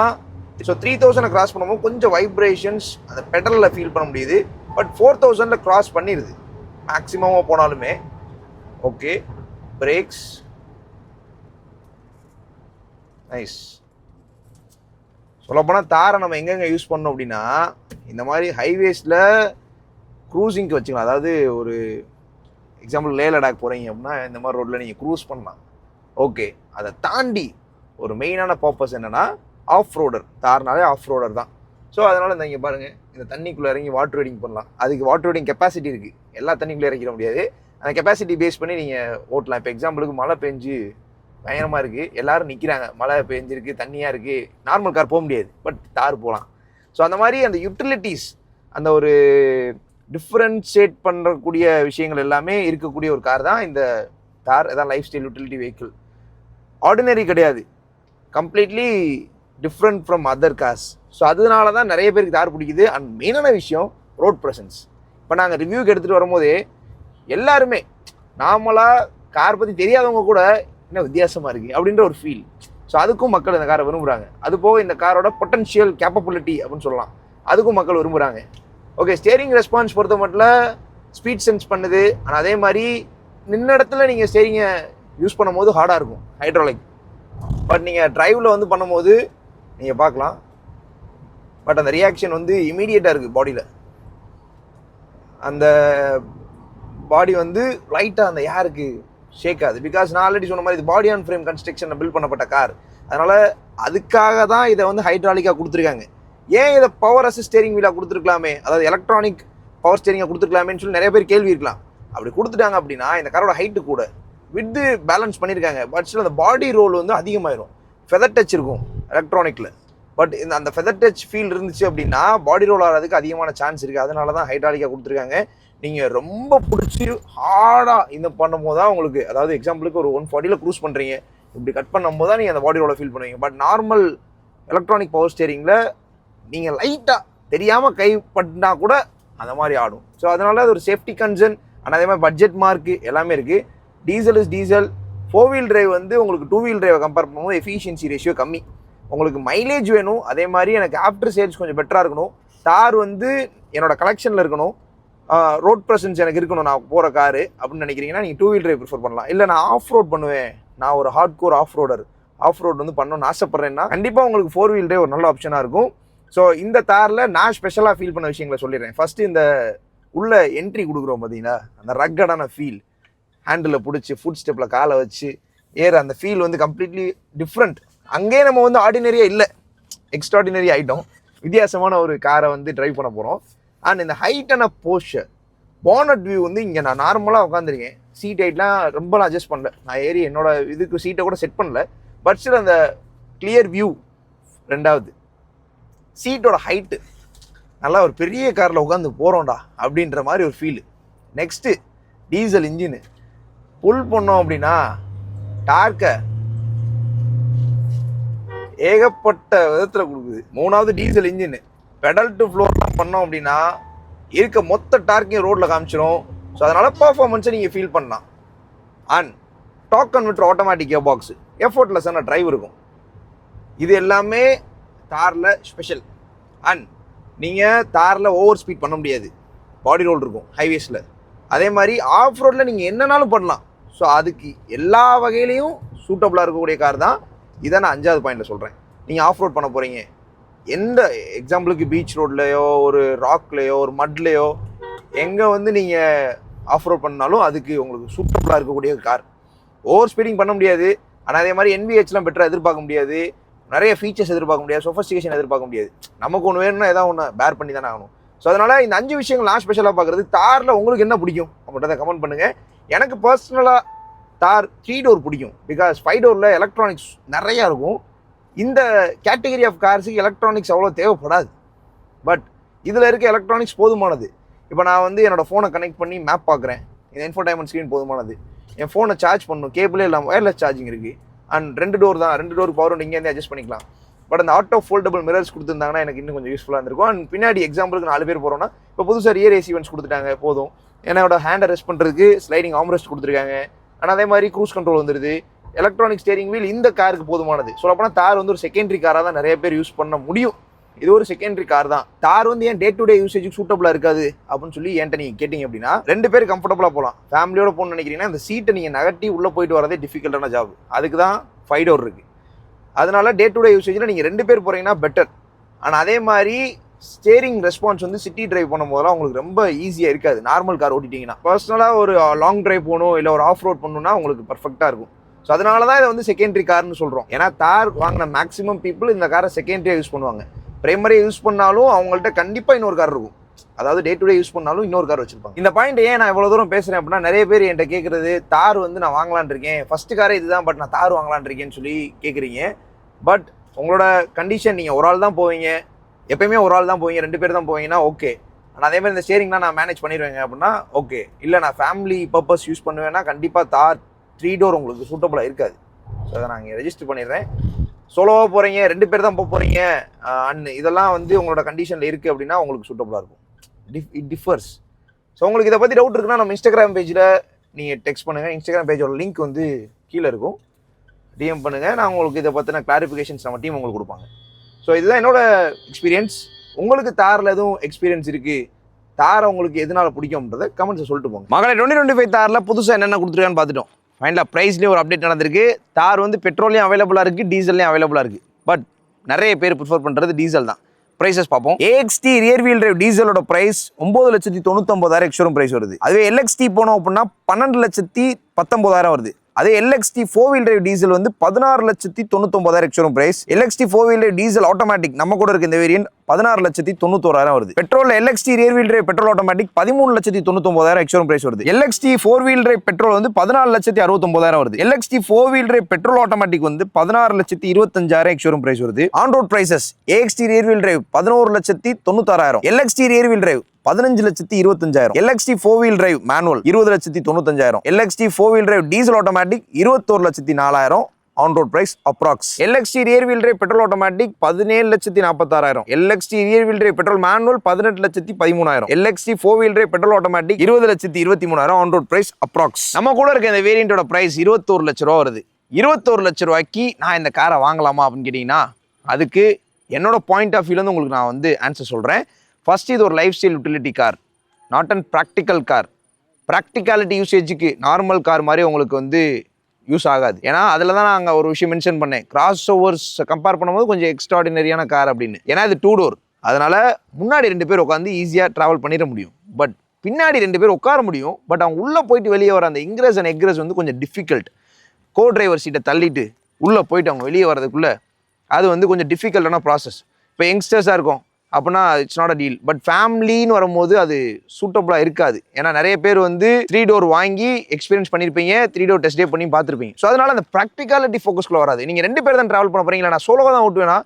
ஸோ த்ரீ தௌசண்டை கிராஸ் பண்ணும்போது கொஞ்சம் வைப்ரேஷன்ஸ் அந்த பெடலில் ஃபீல் பண்ண முடியுது. பட் ஃபோர் தௌசண்டில் கிராஸ் பண்ணிடுது மேக்ஸிமமாக போனாலுமே. ஓகே பிரேக்ஸ் நைஸ் சொல்லப்போனால் தாரை நம்ம எங்கெங்கே யூஸ் பண்ணோம் அப்படின்னா இந்த மாதிரி ஹைவேஸில் க்ரூசிங்க்கு வச்சுக்கலாம். அதாவது ஒரு எக்ஸாம்பிள் லே லடாக் போகிறீங்க அப்படின்னா இந்த மாதிரி ரோட்டில் நீங்கள் க்ரூஸ் பண்ணலாம். ஓகே அதை தாண்டி ஒரு மெயினான பர்பஸ் என்னென்னா ஆஃப் ரோடர் தார்னாலே ஆஃப் ரோடர் தான். ஸோ அதனால் இந்த இங்கே பாருங்கள் இந்த தண்ணிக்குள்ளே இறங்கி வாட்டர் ரைடிங் பண்ணலாம். அதுக்கு வாட்டர் ரைடிங் கெப்பாசிட்டி இருக்குது எல்லா தண்ணிக்குள்ளே இறக்கிட முடியாது. அந்த கெப்பாசிட்டி பேஸ் பண்ணி நீங்கள் ஓட்டலாம். இப்போ எக்ஸாம்பிளுக்கு மழை பெஞ்சு பயங்கரமாக இருக்குது எல்லாரும் நிற்கிறாங்க மழை பெஞ்சிருக்கு தண்ணியாக இருக்குது நார்மல் கார் போக முடியாது. பட் தார் போகலாம் ஸோ அந்த மாதிரி அந்த யூட்டிலிட்டிஸ் அந்த ஒரு டிஃப்ரென்ஷியேட் பண்ணக்கூடிய விஷயங்கள் எல்லாமே இருக்கக்கூடிய ஒரு கார் தான் இந்த தார் இதான் life style utility vehicle ordinary கிடையாது. Completely different from other cars so அதனால தான் நிறைய பேருக்கு தார் பிடிக்குது. அண்ட் மெயினான விஷயம் ரோட் ப்ரெசன்ஸ் இப்போ நாங்கள் ரிவ்யூக்கு எடுத்துகிட்டு வரும்போதே எல்லாருமே நார்மலாக கார் பற்றி தெரியாதவங்க கூட என்ன வித்தியாசமாக இருக்குது அப்படின்ற ஒரு ஃபீல் ஸோ அதுக்கும் மக்கள் இந்த காரை விரும்புகிறாங்க அது போக இந்த காரோட பொட்டன்ஷியல் கேப்பபிலிட்டி அப்படின்னு சொல்லலாம். அதுக்கும் மக்கள் விரும்புகிறாங்க ஓகே ஸ்டேரிங் ரெஸ்பான்ஸ் பொறுத்த மட்டும் ஸ்பீட் சென்ஸ் பண்ணுது. ஆனால் அதே மாதிரி நின்ன இடத்துல நீங்கள் ஸ்டேரிங்கை யூஸ் பண்ணும்போது ஹார்டாக இருக்கும். ஹைட்ராலிக் பட் நீங்கள் ட்ரைவில் வந்து பண்ணும்போது நீங்கள் பார்க்கலாம். பட் அந்த ரியாக்ஷன் வந்து இமீடியட்டாக இருக்குது பாடியில் அந்த பாடி வந்து லைட்டாக அந்த யாருக்கு ஷேக்காது. பிகாஸ் நான் ஆல்ரெடி சொன்ன மாதிரி இது பாடி ஆன் ஃப்ரேம் கன்ஸ்ட்ரக்ஷனில் பில்ட் பண்ணப்பட்ட கார் அதனால் அதுக்காக தான் இதை வந்து ஹைட்ராலிக்காக கொடுத்துருக்காங்க. ஏன் இதை பவர் அசிஸ்ட் ஸ்டேரிங் வீலாக கொடுத்துருக்கலாமே? அதாவது எலக்ட்ரானிக் பவர் ஸ்டேரிங்கை கொடுத்துருக்கலாமேன்னு சொல்லி நிறைய பேர் கேள்வி இருக்கலாம். அப்படி கொடுத்துட்டாங்க அப்படின்னா இந்த காரோட ஹைட்டு கூட வித்து பேலன்ஸ் பண்ணியிருக்காங்க பட் ஸ்டில் அந்த பாடி ரோல் வந்து அதிகமாயிரும். ஃபெதர் டச் இருக்கும் எலக்ட்ரானிக்கில் பட் இந்த அந்த ஃபெதர் டச் ஃபீல் இருந்துச்சு அப்படின்னா பாடி ரோல் ஆகிறதுக்கு அதிகமான சான்ஸ் இருக்குது அதனால தான் ஹைட்ராலிக்காக கொடுத்துருக்காங்க. நீங்கள் ரொம்ப பிடிச்சி ஹார்டாக இந்த பண்ணும்போது தான் உங்களுக்கு அதாவது எக்ஸாம்பிளுக்கு ஒரு ஒன் ஃபார்ட்டியில் க்ரூஸ் பண்ணுறீங்க இப்படி கட் பண்ணும்போது தான் நீங்கள் அந்த பாடி ரோலை ஃபீல் பண்ணுவீங்க. பட் நார்மல் எலக்ட்ரானிக் பவர் ஸ்டேரிங்கில் நீங்கள் லைட்டாக தெரியாமல் கை கூட அந்த மாதிரி ஆடும். ஸோ அதனால் அது ஒரு சேஃப்டி கன்சர்ன் ஆனால் அதே மாதிரி பட்ஜெட் மார்க்கு எல்லாமே இருக்குது diesel is diesel four wheel drive வந்து உங்களுக்கு டூ வீல் டிரைவை கம்பேர் பண்ணும்போது எஃபிஷியன்சி ரேஷியோ கம்மி. உங்களுக்கு மைலேஜ் வேணும். அதே மாதிரி எனக்கு ஆஃப்டர் சேல்ஸ் கொஞ்சம் பெட்டராக இருக்கணும். தார் வந்து என்னோடய கலெக்ஷனில் இருக்கணும். ரோட் ப்ரெசன்ஸ் எனக்கு இருக்கணும். நான் போகிற காரு அப்படின்னு நினைக்கிறீங்கன்னா நீங்கள் டூ வீல் டிரைவ் ப்ரிஃபர் பண்ணலாம். இல்லை நான் ஆஃப் ரோட் பண்ணுவேன். நான் ஒரு hardcore off roader off road வந்து பண்ணணும்னு ஆசைப்பட்றேன்னா கண்டிப்பாக உங்களுக்கு ஃபோர் வீல் டிரைவ் ஒரு நல்ல ஆப்ஷனாக இருக்கும். ஸோ இந்த தாரில் நான் ஸ்பெஷலாக ஃபீல் பண்ண விஷயங்களை சொல்லிடுறேன். ஃபஸ்ட்டு இந்த உள்ள என்ட்ரி கொடுக்குறோம் பார்த்தீங்களா அந்த ரக்கடான ஃபீல் ஹேண்டில் பிடிச்சி ஃபுட் ஸ்டெப்பில் காலை வச்சு ஏற அந்த ஃபீல் வந்து கம்ப்ளீட்லி டிஃப்ரெண்ட் அங்கேயே நம்ம வந்து ஆர்டினரியாக இல்லை. எக்ஸ்ட்ராடினரி ஐட்டம் வித்தியாசமான ஒரு காரை வந்து ட்ரைவ் பண்ண போகிறோம் அண்ட் இந்த ஹைட்டான போஸ்டர் போனட் வியூ வந்து இங்கே நான் நார்மலாக உட்காந்துருக்கேன் சீட் ஹைட்லாம் ரொம்பலாம் அட்ஜஸ்ட் பண்ணல. நான் ஏறி என்னோட இதுக்கு சீட்டை கூட செட் பண்ணல. பட் ஸ்டில் அந்த கிளியர் வியூ ரெண்டாவது. சீட்டோட ஹைட்டு நல்லா ஒரு பெரிய காரில் உட்காந்து போகிறோம்டா அப்படின்ற மாதிரி ஒரு feel next diesel engine pull பண்ணோம் அப்படின்னா டார்க்கை ஏகப்பட்ட விதத்தில் கொடுக்குது. மூணாவது டீசல் இன்ஜினு பெடல் டு ஃப்ளோர்லாம் பண்ணோம் அப்படின்னா இருக்க மொத்த டார்க்கையும் ரோட்டில் காமிச்சிடும் ஸோ அதனால் பர்ஃபார்மன்ஸை நீங்கள் ஃபீல் பண்ணலாம். And torque converter automatic gear box எஃபோர்ட்லெஸ்ஸான drive இருக்கும். இது எல்லாமே தாரில் ஸ்பெஷல் அண்ட் நீங்கள் தாரில் ஓவர் ஸ்பீட் பண்ண முடியாது. பாடி ரோல் இருக்கும் ஹைவேஸில் அதே மாதிரி ஆஃப் ரோட்டில் நீங்கள் என்னனாலும் பண்ணலாம். ஸோ அதுக்கு எல்லா வகையிலையும் சூட்டபுளாக இருக்கக்கூடிய கார் தான். இதை நான் அஞ்சாவது பாயிண்டில் சொல்கிறேன் நீங்கள் ஆஃப் ரோட் பண்ண போகிறீங்க எந்த எக்ஸாம்பிளுக்கு பீச் ரோட்லேயோ ஒரு ராக்லேயோ ஒரு மட்லேயோ எங்கே வந்து நீங்கள் ஆஃப் ரோட் பண்ணாலும் அதுக்கு உங்களுக்கு சூட்டபுளாக இருக்கக்கூடிய கார் ஓவர் ஸ்பீடிங் பண்ண முடியாது. ஆனால் அதே மாதிரி என்பிஹெச்லாம் பெட்டராக எதிர்பார்க்க முடியாது. நிறைய ஃபீச்சர்ஸ் எதிர்பார்க்க முடியாது. சொஃபஸ்டிகேஷன் எதிர்பார்க்க முடியாது. நமக்கு ஒன்று வேணும்னா ஏதாவது ஒன்று பேர் பண்ணி தானே ஆகணும். ஸோ அதனால் இந்த அஞ்சு விஷயங்கள் நான் ஸ்பெஷலாக பார்க்குறது. தாரில் உங்களுக்கு என்ன பிடிக்கும்? அப்படின்றத கமெண்ட் பண்ணுங்கள் எனக்கு பர்சனலாக தார் த்ரீ டோர் பிடிக்கும். பிகாஸ் ஃபைவ் டோரில் எலக்ட்ரானிக்ஸ் நிறையா இருக்கும். இந்த கேட்டகரி ஆஃப் கார்ஸுக்கு எலக்ட்ரானிக்ஸ் அவ்வளோ தேவைப்படாது. பட் இதில் இருக்க எலக்ட்ரானிக்ஸ் போதுமானது. இப்போ நான் வந்து என்னோடய ஃபோனை கனெக்ட் பண்ணி மேப் பார்க்குறேன் இந்த இன்ஃபோடைன்மெண்ட் ஸ்க்ரீன் போதுமானது. என் ஃபோனை சார்ஜ் பண்ணணும். கேபிளே இல்லாமல் ஒயர்லெஸ் சார்ஜிங் இருக்குது அண்ட் ரெண்டு டோர் தான். ரெண்டு டோர் பவர் இங்கேருந்து அட்ஜஸ்ட் பண்ணிக்கலாம். பட் அந்த ஆட்டோ ஃபோல்டபுள் மிரர்ஸ் கொடுத்துருந்தாங்கன்னா எனக்கு இன்னும் கொஞ்சம் யூஸ்ஃபுல்லாக இருந்திருக்கும். அண்ட் பின்னாடி எக்ஸாம்பிளுக்கு நாலு பேர் போகிறோம்னா இப்போ புதுசாக ரியர் ஏசி வென்ஸ் கொடுத்துட்டாங்க. போதும். என்னோட ஹேண்டை ரெஸ்ட் பண்ணுறதுக்கு ஸ்லைடிங் ஆம்ரெஸ்ட் கொடுத்துருக்காங்க. ஆனால் அதே மாதிரி க்ரூஸ் கண்ட்ரோல் வந்துடுது எலக்ட்ரானிக் ஸ்டேரிங் வீல் இந்த காருக்கு போதுமானது. சொல்லப்போனால் தார் வந்து ஒரு செகண்டரி காராக தான் நிறைய பேர் யூஸ் பண்ண முடியும். இது ஒரு செகண்டரி கார் தான். தார் வந்து ஏன் டே டு டே யூசேஜுக்கு சூட்டபுளாக இருக்காது? அப்படின்னு சொல்லி ஏன்ட்ட நீங்கள் கேட்டிங்க அப்படின்னா ரெண்டு பேர் கம்ஃபர்டபுளாக போகலாம் ஃபேமிலியோட போகணும்னு நினைக்கிறீங்கன்னா இந்த சீட்டை நீங்கள் நகட்டி உள்ளே போயிட்டு வரதே டிஃபிகல்ட்டான ஜாப் அதுக்கு தான் ஃபைவ் டோர் இருக்குது அதனால டே டு டே யூசேஜில் நீங்கள் ரெண்டு பேர் போகிறீங்கன்னா பெட்டர் ஆனால் அதே மாதிரி ஸ்டேரிங் ரெஸ்பான்ஸ் வந்து சிட்டி டிரைவ் பண்ணும் போதெல்லாம் உங்களுக்கு ரொம்ப ஈஸியாக இருக்காது. நார்மல் கார் ஓட்டிட்டீங்கன்னா. பர்சனலாக ஒரு லாங் டிரைவ் போகணும் இல்லை ஒரு ஆஃப் ரோட் பண்ணணும்னா உங்களுக்கு பர்ஃபெக்டாக இருக்கும். ஸோ அதனால தான் இதை வந்து செகண்டரி கார்னு சொல்கிறோம் ஏன்னா தார் வாங்கின மேக்ஸிமம் பீப்புள் இந்த காரை செகண்டரியாக யூஸ் பண்ணுவாங்க. பிரைமரியாக யூஸ் பண்ணாலும் அவங்கள்ட்ட கண்டிப்பாக இன்னொரு கார் இருக்கும். அதாவது டே டு டே யூஸ் பண்ணாலும் இன்னொரு கார் வச்சிருப்பாங்க. இந்த பாயிண்ட் ஏன் நான் இவ்வளோ தூரம் பேசுகிறேன் அப்படின்னா நிறைய பேர் என்கிட்ட கேட்குறது தார் வந்து நான் வாங்கலான் இருக்கேன். ஃபஸ்ட்டு காரே இதுதான் பட் நான் தார் வாங்கலான் இருக்கேன்னு சொல்லி கேட்குறீங்க பட் உங்களோட கண்டிஷன் நீங்கள் ஒரு ஆள் தான் போவீங்க. எப்பயுமே ஒரு ஆள் தான் போவீங்க. ரெண்டு பேர் தான் போவீங்கன்னா ஓகே ஆனால் அதே மாதிரி இந்த ஸ்டேரிங்லாம் நான் மேனேஜ் பண்ணிடுவேங்க அப்படின்னா ஓகே இல்லை நான் ஃபேமிலி பர்பஸ் யூஸ் பண்ணுவேன்னா கண்டிப்பாக தார் த்ரீ டோர் உங்களுக்கு சூட்டபுளாக இருக்காது. ஸோ அதை நான் இங்கே ரெஜிஸ்டர் பண்ணிடுறேன். சோலோவாக போகிறீங்க ரெண்டு பேர் தான் போக போகிறீங்க அண்ட் இதெல்லாம் வந்து உங்களோட கண்டிஷனில் இருக்குது அப்படின்னா உங்களுக்கு சூட்டபுளாக இருக்கும். டிஃப் இட் டிஃபர்ஸ் ஸோ உங்களுக்கு இதை பற்றி டவுட் இருக்குன்னா நம்ம இன்ஸ்டாகிராம் பேஜில் நீங்கள் டெக்ஸ்ட் பண்ணுங்கள் இன்ஸ்டாகிராம் பேஜோட லிங்க் வந்து கீழே இருக்கும். டிஎம் பண்ணுங்கள் நான் உங்களுக்கு இதை பற்றின கிளாரிஃபிகேஷன்ஸ் நம்ம டீம் உங்களுக்கு கொடுப்பாங்க. ஸோ இதுதான் என்னோட எக்ஸ்பீரியன்ஸ் உங்களுக்கு தாரில் எதுவும் எக்ஸ்பீரியன்ஸ் இருக்குது தாரை உங்களுக்கு எதனால் பிடிக்கும்ன்றதை கமெண்ட்ஸை சொல்லிட்டு போங்க. மகளிர் டுவெண்ட்டி டுவெண்ட்டி ஃபைவ் தாரில் புதுசாக என்னென்ன கொடுத்துருக்கான்னு பார்த்துட்டோம். ஃபைனலாக ப்ரைஸ்லேயும் ஒரு அப்டேட் நடந்திருக்கு. தார் வந்து பெட்ரோலையும் அவைலபிளாக இருக்குது டீசல்லையும் அவைலபிளாக இருக்குது பட் நிறைய பேர் ப்ரிஃபர் பண்ணுறது டீசல் தான். ப்ரைஸஸ் பார்ப்போம். ஏஎக்ஸ்டி ரியர் வீல் டிரைவ் டீசலோட ப்ரைஸ் ஒம்பது லட்சத்தி தொண்ணூத்தொம்பதாயிரம் எக்ஸ்ஷோரூம் ப்ரைஸ் வருது. அதுவே எல்எக்ஸ்டி போனோம் அப்படின்னா பன்னெண்டு லட்சத்தி பத்தொம்பதாயிரம் வருது. அதே LXT four wheel drive diesel வந்து பதினாறு லட்சத்தி தொண்ணூத்தொம்பதாயிரம் ex showroom price LXT four wheel drive diesel automatic நம்ம கூட இருக்க இந்த வேரியன்ட் பதினாறு லட்சத்தி தொண்ணூத்தோராயிரம் வருது. Petrol LXT rear wheel drive petrol automatic பதிமூணு லட்சத்தி தொண்ணூத்தொம்பதாயிரம் எக்ஸ்ஷோரூம் பிரைஸ் வருது. LXT four wheel drive petrol வந்து பதினாலு லட்சத்தி அறுபத்தொம்பதாயிரம் வருது. LXT four wheel drive petrol automatic வந்து பதினாறு லட்சத்தி இருபத்தஞ்சாயிரம் எக்ஸ்ஷோரூம் பிரைஸ் வருது. On road prices AXT rear wheel drive பதினோரு லட்சத்தி தொண்ணூத்தாறாயிரம். எல்எக்ஸ்டி ரியர் வீல் டிரைவ் பதினஞ்சு லட்சத்தி இருபத்தஞ்சாயிரம். LXT four wheel drive manual இருபது லட்சத்தி தொண்ணூத்தஞ்சாயிரம். LXT four wheel drive diesel automatic இருபத்தோரு லட்சத்தி நாலாயிரம். On road price approx LXT rear wheel drive petrol automatic பதினேழு லட்சத்தி நாற்பத்தாறாயிரம் LXT rear wheel drive petrol manual பதினெட்டு லட்சத்தி பதிமூணாயிரம். LXT four wheel drive petrol automatic இருபது லட்சத்தி இருபத்தி மூணாயிரம் ஆன் ரோட் பிரைஸ் அப்ராக்ஸ் நம்ம கூட இருக்க இந்த வேரியண்டோட பிரைஸ் இருபத்தோரு லட்ச ரூபா வருது. இருபத்தோரு லட்ச ரூபாய்க்கு நான் இந்த காரை வாங்கலாமா அப்படின்னு கேட்டிங்கன்னா அதுக்கு என்னோட பாயிண்ட் ஆஃப் வியூலேருந்து உங்களுக்கு நான் வந்து ஆன்சர் சொல்கிறேன் ஃபர்ஸ்ட் இது ஒரு life style utility car not and practical car practicality யூசேஜுக்கு normal car மாதிரி உங்களுக்கு வந்து யூஸ் ஆகாது. ஏன்னா அதில் தான் நான் அங்கே ஒரு விஷயம் மென்ஷன் பண்ணேன். கிராஸ் ஓவர்ஸ் கம்பேர் பண்ணும்போது கொஞ்சம் எக்ஸ்ட்ராடினரியான கார் அப்படின்னு. ஏன்னா இது டூ டோர் அதனால் முன்னாடி ரெண்டு பேர் உட்காந்து ஈஸியாக ட்ராவல் பண்ணிட முடியும். பட் பின்னாடி ரெண்டு பேர் உட்கார முடியும். பட் அவங்க உள்ளே போயிட்டு வெளியே வர அந்த இங்கிரஸ் அண்ட் எக்ரஸ் வந்து கொஞ்சம் டிஃபிகல்ட் கோ டிரைவர் சீட்டை தள்ளிட்டு உள்ளே போயிட்டு அவங்க வெளியே வரதுக்குள்ளே அது வந்து கொஞ்சம் டிஃபிகல்ட்டான ப்ராசஸ் இப்போ யங்ஸ்டர்ஸாக இருக்கும். அப்படின்னா it's not a deal but ஃபேமிலின்னு வரும்போது அது சூட்டபுளாக இருக்காது. ஏன்னா நிறைய பேர் வந்து த்ரீ டோர் வாங்கி எக்ஸ்பீரியன்ஸ் பண்ணியிருப்பீங்க த்ரீ டோர் டெஸ்ட் டே பண்ணி பார்த்துருப்பீங்க. ஸோ அதனால அந்த ப்ராக்டிகாலிட்டி ஃபோக்கஸ்க்குள்ள வராது. நீங்கள் ரெண்டு பேர் தான் ட்ராவல் பண்ண போறீங்களா? நான் சோலோவாக தான் ஓட்டுவேனா?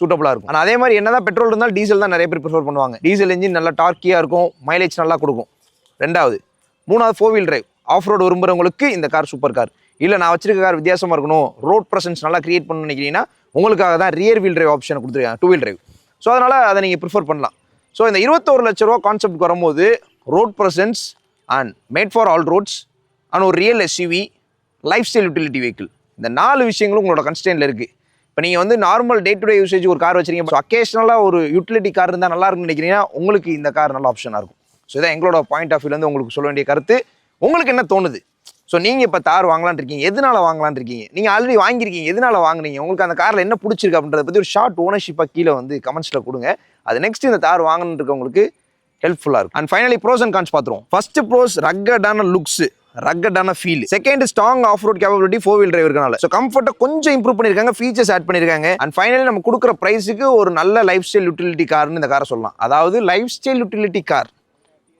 சூட்டபுளாக இருக்கும். ஆனால் அதே மாதிரி என்னதான் பெட்ரோல் இருந்தால் டீசல் தான் நிறைய பேர் ப்ரிஃபர் பண்ணுவாங்க. டீசல் இன்ஜின் நல்லா டார்க்கியாக இருக்கும் மைலேஜ் நல்லா கொடுக்கும். ரெண்டாவது மூணாவது four wheel drive off road விரும்புகிறவங்களுக்கு இந்த கார் சூப்பர் கார் இல்லை நான் வச்சிருக்க கார் வித்தியாசமாக இருக்கணும். ரோட் ப்ரெசன்ஸ் நல்லா கிரியேட் பண்ணணும்னு நினைக்கிறீங்கன்னா உங்களுக்காக தான் ரியர் வீல் டிரைவ் ஆப்ஷன் கொடுத்துருக்காங்க. டூ வீல் டிரைவ் ஸோ அதனால் அதை நீங்கள் ப்ரிஃபர் பண்ணலாம். ஸோ இந்த இருபத்தோரு லட்ச ரூபா கான்செப்ட் வரும்போது road presence and made for all roads and ஒரு real SUV lifestyle utility vehicle இந்த நாலு விஷயங்களும் உங்களோட கன்ஸ்டன்ட்ல இருக்குது இப்போ நீங்கள் வந்து normal day to day usage ஒரு கார் வச்சிருக்கீங்க. ஸோ அக்கேஷனலாக ஒரு யூட்டிலிட்டி கார் இருந்தால் நல்லாயிருக்கும்னு நினைக்கிறீங்கன்னா உங்களுக்கு இந்த கார் நல்ல ஆப்ஷனாக இருக்கும். ஸோ இதான் எங்களோட பாயிண்ட் ஆஃப் வியூலேருந்து உங்களுக்கு சொல்ல வேண்டிய கருத்து. உங்களுக்கு என்ன தோணுது? ஸோ நீங்கள் இப்போ தார் வாங்கலான் இருக்கீங்க. எதனால வாங்கலான் இருக்கீங்க? நீங்கள் ஆல்ரெடி வாங்கியிருக்கீங்க. எதனால வாங்குனீங்க? உங்களுக்கு அந்த காரில் என்ன பிடிச்சிருக்கு அப்படின்றத பற்றி ஒரு ஷார்ட் ஓனர்ஷிப்பாக கீழே வந்து கமெண்ட்ஸில் கொடுங்க. அது நெக்ஸ்ட் இந்த தார் வாங்கணுன்னு இருக்கவங்களுக்கு ஹெல்ப்ஃபுல்லாக இருக்கும். And finally pros and cons பார்த்துருவோம். ஃபர்ஸ்ட் ப்ரோஸ் ரக்கடான looks ரக்கடான feel second strong off road capability four wheel டிரைவருக்கனால so கம்ஃபர்ட்டை கொஞ்சம் இம்ப்ரூவ் பண்ணியிருக்காங்க. ஃபீச்சர்ஸ் ஆட் பண்ணியிருக்காங்க. அண்ட் ஃபைனலி நம்ம கொடுக்குற ப்ரைஸுக்கு ஒரு நல்ல லைஃப் ஸ்டைல் யூட்டிலிட்டி கார்னு இந்த காரை சொல்லலாம். அதாவது lifestyle utility car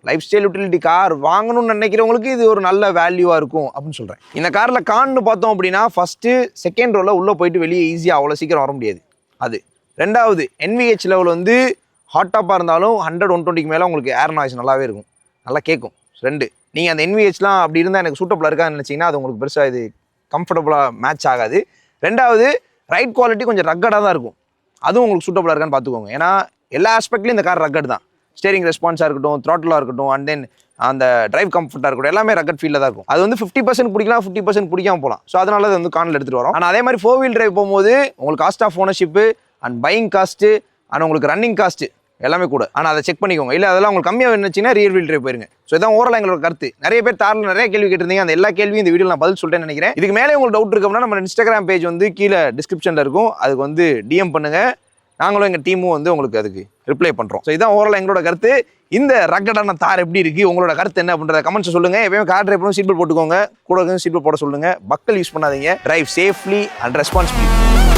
lifestyle utility car வாங்கணும்னு நினைக்கிறவங்களுக்கு இது ஒரு நல்ல வேல்யூவாக இருக்கும் அப்படின்னு சொல்கிறேன் இந்த காரில் கான்னு பார்த்தோம் அப்படின்னா ஃபஸ்ட்டு செகண்ட் ரோவில் உள்ளே போயிட்டு வெளியே ஈஸியாக அவ்வளோ சீக்கிரம் வர முடியாது. அது. ரெண்டாவது என்விஹெச் லெவல் வந்து ஹாட்டாப்பாக இருந்தாலும் ஹண்ட்ரட் ஒன் டுவெண்ட்டிக்கு மேலே உங்களுக்கு ஏர் நாய்ஸ் நல்லாவே இருக்கும். நல்லா கேட்கும் ரெண்டு நீங்கள் அந்த என்விஹெச்லாம் அப்படி இருந்தால் எனக்கு சூட்டபுளாக இருக்கான்னு நினச்சிங்கன்னா அது உங்களுக்கு பெருசாக இது கம்ஃபர்டபுளாக மேட்ச் ஆகாது. ரெண்டாவது ரைட் குவாலிட்டி கொஞ்சம் ரக்கடாக தான் இருக்கும். அதுவும் உங்களுக்கு சூட்டபுளாக இருக்கான்னு பார்த்துக்கோங்க. ஏன்னா எல்லா ஆஸ்பெக்ட்லையும் இந்த கார் ரக்கட் தான். ஸ்டேரிங் ரெஸ்பான்ஸாக இருக்கட்டும் த்ராட்டிலாக இருக்கட்டும் அண்ட் தென் அந்த டிரைவ் கம்ஃபர்ட்டாக இருக்கட்டும் எல்லாமே ரக்கட் ஃபீல்டில் தான் இருக்கும். அது வந்து ஃபிஃப்டி பர்சன்ட் பிடிக்கலாம் ஃபிஃப்டி பர்சன்ட் பிடிக்காம போகலாம். ஸோ அதனால அது வந்து கானில் எடுத்துகிட்டு வரோம். ஆனால் அதே மாதிரி ஃபோர் வீல் டிரைவ் போகும்போது உங்களுக்கு cost of ownership and buying cost and உங்களுக்கு ரன்னிங் காஸ்ட்டு எல்லாமே கூட. ஆனால் அதை செக் பண்ணிக்கோங்க. இல்லை அதெல்லாம் உங்களுக்கு கம்மியாக இருந்துச்சுன்னா ரியர் வீல் டிரைவ் போயிருங்க. ஸோ இதான் ஓரளவு எங்களோட கருத்து. நிறைய பேர் தாரில் நிறைய கேள்வி கேட்டிருந்தீங்க. அந்த எல்லா கேள்வியும் இந்த வீடியோ நான் பதில் சொல்லிட்டேன்னு நினைக்கிறேன். இதுக்கு மேலே உங்களுக்கு டவுட் இருக்கு அப்படின்னா நம்ம இன்ஸ்டாகிராம் பேஜ் வந்து கீழே டிஸ்கிரிப்ஷனில் இருக்கும். அதுக்கு வந்து டிஎம் பண்ணுங்கள் நாங்களும் எங்கள் டீமும் வந்து உங்களுக்கு அதுக்கு ரிப்ளை பண்ணுறோம் ஸோ இதான் ஓவரால் எங்களோட கருத்து. இந்த ரக்கடான தார் எப்படி இருக்குது உங்களோட கருத்து என்ன அப்படின்றத கமெண்ட்ஸ் சொல்லுங்கள் எப்பயுமே கார் ட்ரைவரும் சீட் பெல்ட் போட்டுக்கோங்க. கூட சீட் பெல்ட் போட சொல்லுங்கள் பக்கல் யூஸ் பண்ணாதீங்க. Drive safely and responsibility